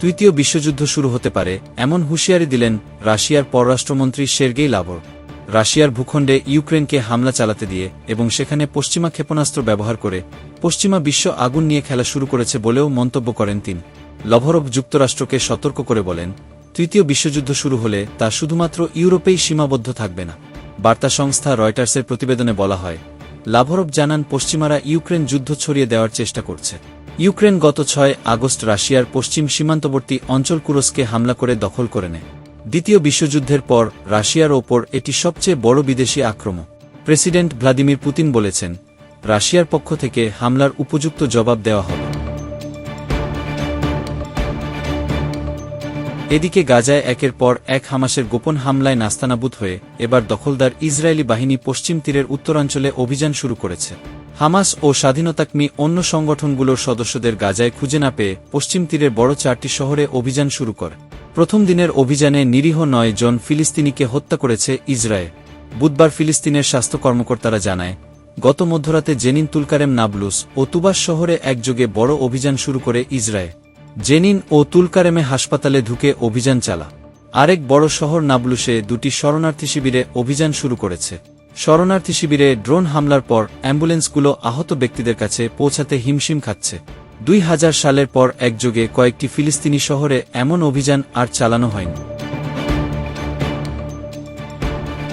তৃতীয় বিশ্বযুদ্ধ শুরু হতে পারে, এমন হুঁশিয়ারি দিলেন রাশিয়ার পররাষ্ট্রমন্ত্রী সের্গেই লাভর রাশিয়ার ভূখণ্ডে ইউক্রেনকে হামলা চালাতে দিয়ে এবং সেখানে পশ্চিমা ক্ষেপণাস্ত্র ব্যবহার করে পশ্চিমা বিশ্ব আগুন নিয়ে খেলা শুরু করেছে বলেও মন্তব্য করেন তিনি। লভরভ যুক্তরাষ্ট্রকে সতর্ক করে বলেন, তৃতীয় বিশ্বযুদ্ধ শুরু হলে তা শুধুমাত্র ইউরোপেই সীমাবদ্ধ থাকবে না। বার্তা সংস্থা রয়টার্সের প্রতিবেদনে বলা হয় লাভরভ জানান পশ্চিমারা ইউক্রেন যুদ্ধ ছড়িয়ে দেওয়ার চেষ্টা করছে। ইউক্রেন গত ছয় আগস্ট রাশিয়ার পশ্চিম সীমান্তবর্তী অঞ্চল কুরস্কে হামলা করে দখল করে নেয়। দ্বিতীয় বিশ্বযুদ্ধের পর রাশিয়ার ওপর এটি সবচেয়ে বড় বিদেশি আক্রমণ। প্রেসিডেন্ট ভ্লাদিমির পুতিন বলেছেন, রাশিয়ার পক্ষ থেকে হামলার উপযুক্ত জবাব দেওয়া হবে। এদিকে গাজায় একের পর এক হামাসের গোপন হামলায় নাস্তানাবুদ হয়ে এবার দখলদার ইসরায়েলি বাহিনী পশ্চিম তীরের উত্তরাঞ্চলে অভিযান শুরু করেছে। হামাস ও স্বাধীনতাকমী অন্য সংগঠনগুলোর সদস্যদের গাজায় খুঁজে না পেয়ে পশ্চিম তীরের বড় চারটি শহরে অভিযান শুরু করে। প্রথম দিনের অভিযানে নিরীহ নয় জন ফিলিস্তিনিকে হত্যা করেছে ইসরায়েল। বুধবার ফিলিস্তিনের স্বাস্থ্য কর্মকর্তারা জানায়, গত মধ্যরাতে জেনিন তুলকারেম নাবলুস ও তুবাস শহরে একযোগে বড় অভিযান শুরু করে ইসরায়েল। জেনিন ও তুলকারেমে হাসপাতালে ঢুকে অভিযান চালা। আরেক বড় শহর নাবলুসে দুটি শরণার্থী শিবিরে অভিযান শুরু করেছে। শরণার্থী শিবিরে ড্রোন হামলার পর অ্যাম্বুলেন্সগুলো আহত ব্যক্তিদের কাছে পৌঁছাতে হিমশিম খাচ্ছে। দুই হাজার সালের পর একযোগে কয়েকটি ফিলিস্তিনি শহরে এমন অভিযান আর চালানো হয়নি।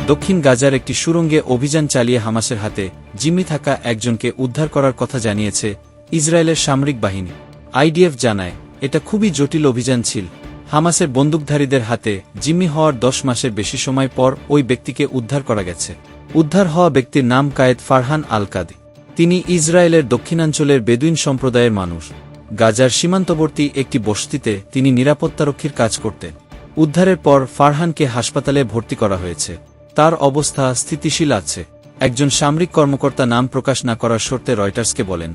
দক্ষিণ গাজার একটি সুরঙ্গে অভিযান চালিয়ে হামাসের হাতে জিম্মি থাকা একজনকে উদ্ধার করার কথা জানিয়েছে ইসরায়েলের সামরিক বাহিনী। আইডিএফ জানায়, এটা খুবই জটিল অভিযান ছিল। হামাসের বন্দুকধারীদের হাতে জিম্মি হওয়ার দশ মাসের বেশি সময় পর ওই ব্যক্তিকে উদ্ধার করা গেছে। উদ্ধার হওয়া ব্যক্তির নাম কায়েদ ফারহান আল কাদি তিনি ইসরায়েলের দক্ষিণাঞ্চলের বেদুইন সম্প্রদায়ের মানুষ। গাজার সীমান্তবর্তী একটি বসতিতে তিনি নিরাপত্তারক্ষীর কাজ করতেন। উদ্ধারের পর ফারহানকে হাসপাতালে ভর্তি করা হয়েছে। তার অবস্থা স্থিতিশীল আছে। একজন সামরিক কর্মকর্তা নাম প্রকাশ না করার শর্তে রয়টার্সকে বলেন,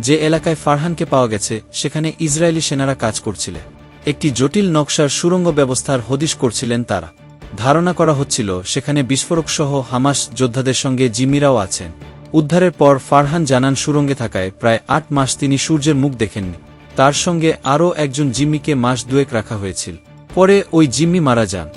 যে এলাকায় ফারহানকে পাওয়া গেছে, সেখানে ইসরায়েলি সেনারা কাজ করছিলেন একটি জটিল নকশার সুরঙ্গ ব্যবস্থার হদিশ করছিলেন তারা। ধারণা করা হচ্ছিল, সেখানে বিস্ফোরকসহ হামাস যোদ্ধাদের সঙ্গে জিম্মিরাও আছেন। উদ্ধারের পর ফারহান জানান সুরঙ্গে থাকায় প্রায় আট মাস তিনি সূর্যের মুখ দেখেননি। তার সঙ্গে আরও একজন জিম্মিকে মাস দুয়েক রাখা হয়েছিল। পরে ওই জিম্মি মারা যান।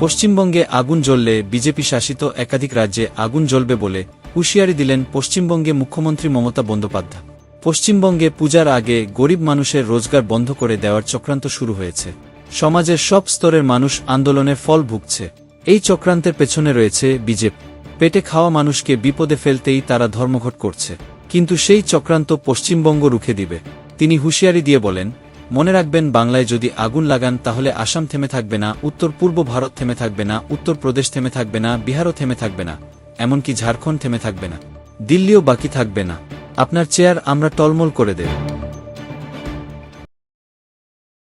পশ্চিমবঙ্গে আগুন জ্বললে বিজেপি শাসিত একাধিক রাজ্যে আগুন জ্বলবে বলে হুঁশিয়ারি দিলেন পশ্চিমবঙ্গে মুখ্যমন্ত্রী মমতা বন্দ্যোপাধ্যায়। পশ্চিমবঙ্গে পূজার আগে গরিব মানুষের রোজগার বন্ধ করে দেওয়ার চক্রান্ত শুরু হয়েছে। সমাজের সব স্তরের মানুষ আন্দোলনের ফল ভুগছে। এই চক্রান্তের পেছনে রয়েছে বিজেপি। পেটে খাওয়া মানুষকে বিপদে ফেলতেই তারা ধর্মঘট করছে। কিন্তু সেই চক্রান্ত পশ্চিমবঙ্গ রুখে দিবে। তিনি হুঁশিয়ারি দিয়ে বলেন, মনে রাখবেন, বাংলায় যদি আগুন লাগান, তাহলে আসাম থেমে থাকবে না, উত্তর পূর্ব ভারত থেমে থাকবে না, উত্তর প্রদেশ থেমে থাকবে না, বিহারও থেমে থাকবে না, এমনকি ঝাড়খণ্ড থেমে থাকবে না। দিল্লিও বাকি থাকবে না। আপনার চেয়ার আমরা টলমল করে দেব।